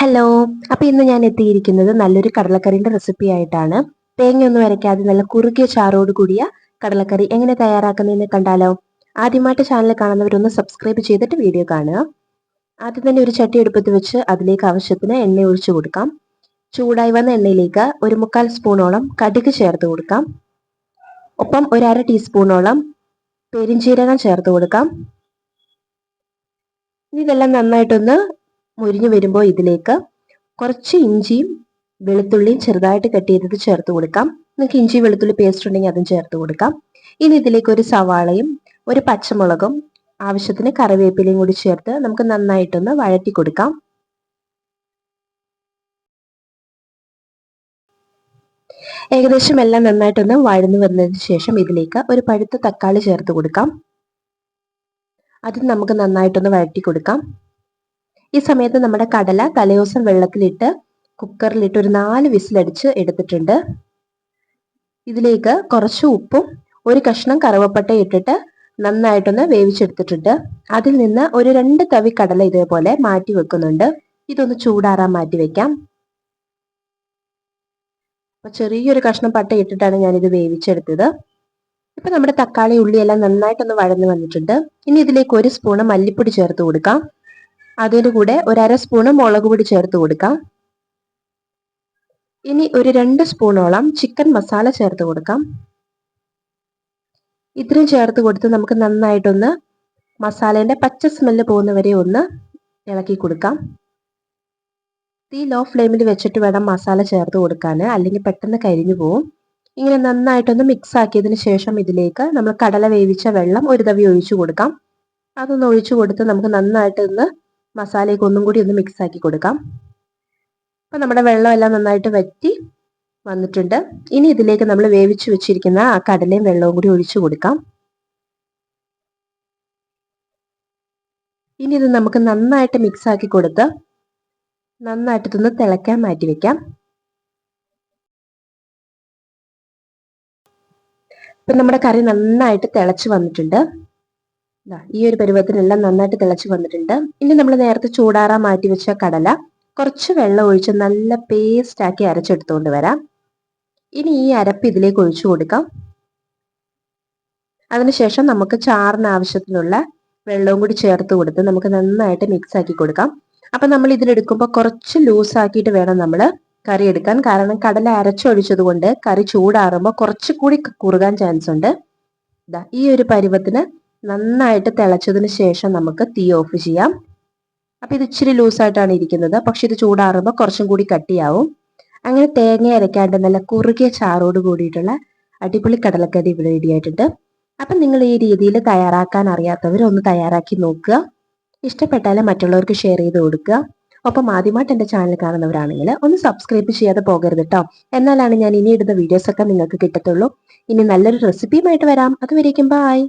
Hello അപ്പൊ ഇന്ന് ഞാൻ എത്തിയിരിക്കുന്നത് നല്ലൊരു കടലക്കറിന്റെ റെസിപ്പി ആയിട്ടാണ്. തേങ്ങയൊന്നും വരയ്ക്കാതെ നല്ല കുറുകിയ ചാറോട് കൂടിയ കടലക്കറി എങ്ങനെ തയ്യാറാക്കുന്നതെന്ന് കണ്ടാലോ? ആദ്യമായിട്ട് ചാനൽ കാണുന്നവരൊന്ന് സബ്സ്ക്രൈബ് ചെയ്തിട്ട് വീഡിയോ കാണുക. ആദ്യം തന്നെ ഒരു ചട്ടി എടുപ്പത്ത് വെച്ച് അതിലേക്ക് ആവശ്യത്തിന് എണ്ണ ഒഴിച്ചു കൊടുക്കാം. ചൂടായി വന്ന എണ്ണയിലേക്ക് ഒരു മുക്കാൽ സ്പൂണോളം കടുക് ചേർത്ത് കൊടുക്കാം. ഒപ്പം ഒരു അര ടീസ്പൂണോളം പെരിഞ്ചീരകം ചേർത്ത് കൊടുക്കാം. ഇതെല്ലാം നന്നായിട്ടൊന്ന് മുരിഞ്ഞു വരുമ്പോൾ ഇതിലേക്ക് കുറച്ച് ഇഞ്ചിയും വെളുത്തുള്ളിയും ചെറുതായിട്ട് കട്ട് ചെയ്തത് ചേർത്ത് കൊടുക്കാം. നിങ്ങൾക്ക് ഇഞ്ചി വെളുത്തുള്ളി പേസ്റ്റ് ഉണ്ടെങ്കിൽ അതും ചേർത്ത് കൊടുക്കാം. ഇനി ഇതിലേക്ക് ഒരു സവാളയും ഒരു പച്ചമുളകും ആവശ്യത്തിന് കറിവേപ്പിലയും കൂടി ചേർത്ത് നമുക്ക് നന്നായിട്ടൊന്ന് വഴറ്റി കൊടുക്കാം. ഏകദേശം എല്ലാം നന്നായിട്ടൊന്ന് വഴന്നു വന്നതിന് ശേഷം ഇതിലേക്ക് ഒരു പഴുത്ത തക്കാളി ചേർത്ത് കൊടുക്കാം. അത് നമുക്ക് നന്നായിട്ടൊന്ന് വഴറ്റി കൊടുക്കാം. ഈ സമയത്ത് നമ്മുടെ കടല തലേദിവസം വെള്ളത്തിലിട്ട് കുക്കറിലിട്ട് ഒരു നാല് വിസിലടിച്ച് എടുത്തിട്ടുണ്ട്. ഇതിലേക്ക് കുറച്ച് ഉപ്പും ഒരു കഷ്ണം കറുവപ്പട്ട ഇട്ടിട്ട് നന്നായിട്ടൊന്ന് വേവിച്ചെടുത്തിട്ടുണ്ട്. അതിൽ നിന്ന് ഒരു രണ്ട് തവി കടല ഇതേപോലെ മാറ്റി വെക്കുന്നുണ്ട്. ഇതൊന്ന് ചൂടാറാൻ മാറ്റി വെക്കാം. അപ്പൊ ചെറിയൊരു കഷ്ണം പട്ട ഇട്ടിട്ടാണ് ഞാനിത് വേവിച്ചെടുത്തത്. ഇപ്പൊ നമ്മുടെ തക്കാളി ഉള്ളി എല്ലാം നന്നായിട്ടൊന്ന് വഴന്നു വന്നിട്ടുണ്ട്. ഇനി ഇതിലേക്ക് ഒരു സ്പൂണ് മല്ലിപ്പൊടി ചേർത്ത് കൊടുക്കാം. അതിന്റെ കൂടെ ഒരു അര സ്പൂണ് മുളക് പൊടി ചേർത്ത് കൊടുക്കാം. ഇനി ഒരു രണ്ട് സ്പൂണോളം ചിക്കൻ മസാല ചേർത്ത് കൊടുക്കാം. ഇത്രയും ചേർത്ത് കൊടുത്ത് നമുക്ക് നന്നായിട്ടൊന്ന് മസാലേന്റെ പച്ച സ്മെല്ല് പോകുന്നവരെ ഒന്ന് ഇളക്കി കൊടുക്കാം. തീ ലോ ഫ്ലെയിമിൽ വെച്ചിട്ട് വേണം മസാല ചേർത്ത് കൊടുക്കാൻ. അല്ലെങ്കിൽ പെട്ടെന്ന് കരിഞ്ഞു പോവും. ഇങ്ങനെ നന്നായിട്ടൊന്ന് മിക്സ് ആക്കിയതിന് ശേഷം ഇതിലേക്ക് നമ്മൾ കടല വേവിച്ച വെള്ളം ഒരു തവി ഒഴിച്ചു കൊടുക്കാം. അതൊന്ന് ഒഴിച്ചു കൊടുത്ത് നമുക്ക് നന്നായിട്ട് ഒന്ന് മസാലയൊക്കെ ഒന്നും കൂടി ഒന്ന് മിക്സ് ആക്കി കൊടുക്കാം. അപ്പം നമ്മുടെ വെള്ളം എല്ലാം നന്നായിട്ട് വറ്റി വന്നിട്ടുണ്ട്. ഇനി ഇതിലേക്ക് നമ്മൾ വേവിച്ച് വെച്ചിരിക്കുന്ന ആ കടലയും വെള്ളവും കൂടി ഒഴിച്ചു കൊടുക്കാം. ഇനി ഇത് നമുക്ക് നന്നായിട്ട് മിക്സ് ആക്കി കൊടുത്ത് നന്നായിട്ട് ഇതൊന്ന് തിളയ്ക്കാൻ മാറ്റി വെക്കാം. ഇപ്പം നമ്മുടെ കറി നന്നായിട്ട് തിളച്ച് വന്നിട്ടുണ്ട്. ഈ ഒരു പരുവത്തിനെല്ലാം നന്നായിട്ട് തിളച്ച് വന്നിട്ടുണ്ട്. ഇനി നമ്മൾ നേരത്തെ ചൂടാറാൻ മാറ്റി വെച്ച കടല കുറച്ച് വെള്ളം ഒഴിച്ച് നല്ല പേസ്റ്റ് ആക്കി അരച്ചെടുത്തുകൊണ്ട് വരാം. ഇനി ഈ അരപ്പ് ഇതിലേക്ക് ഒഴിച്ചു കൊടുക്കാം. അതിനുശേഷം നമുക്ക് ചാറിന് ആവശ്യത്തിനുള്ള വെള്ളവും കൂടി ചേർത്ത് കൊടുത്ത് നമുക്ക് നന്നായിട്ട് മിക്സ് ആക്കി കൊടുക്കാം. അപ്പൊ നമ്മൾ ഇതിലെടുക്കുമ്പോൾ കുറച്ച് ലൂസ് ആക്കിയിട്ട് വേണം നമ്മൾ കറി എടുക്കാൻ. കാരണം കടല അരച്ചൊഴിച്ചത് കൊണ്ട് കറി ചൂടാറുമ്പോൾ കുറച്ചുകൂടി കുറുകാൻ ചാൻസ് ഉണ്ട്. ഈ ഒരു പരുവത്തിന് നന്നായിട്ട് തിളച്ചതിന് ശേഷം നമുക്ക് തീ ഓഫ് ചെയ്യാം. അപ്പൊ ഇത് ഇച്ചിരി ലൂസായിട്ടാണ് ഇരിക്കുന്നത്. പക്ഷെ ഇത് ചൂടാറുമ്പോൾ കുറച്ചും കൂടി കട്ടിയാവും. അങ്ങനെ തേങ്ങ അരയ്ക്കാണ്ട് നല്ല കുറുകിയ ചാറോട് കൂടിയിട്ടുള്ള അടിപൊളി കടലക്കറി ഇവിടെ റെഡിയായിട്ടുണ്ട് അപ്പം നിങ്ങൾ ഈ രീതിയിൽ തയ്യാറാക്കാൻ അറിയാത്തവർ ഒന്ന് തയ്യാറാക്കി നോക്കുക. ഇഷ്ടപ്പെട്ടാൽ മറ്റുള്ളവർക്ക് ഷെയർ ചെയ്ത് കൊടുക്കുക. ഒപ്പം ആദ്യമായിട്ട് എന്റെ ചാനൽ കാണുന്നവരാണെങ്കിൽ ഒന്ന് സബ്സ്ക്രൈബ് ചെയ്യാതെ പോകരുത് കേട്ടോ എന്നാലാണ് ഞാൻ ഇനി ഇടുന്ന വീഡിയോസ് ഒക്കെ നിങ്ങൾക്ക് കിട്ടത്തുള്ളൂ. ഇനി നല്ലൊരു റെസിപ്പിയുമായിട്ട് വരാം. അതുവരേക്കും ബായ്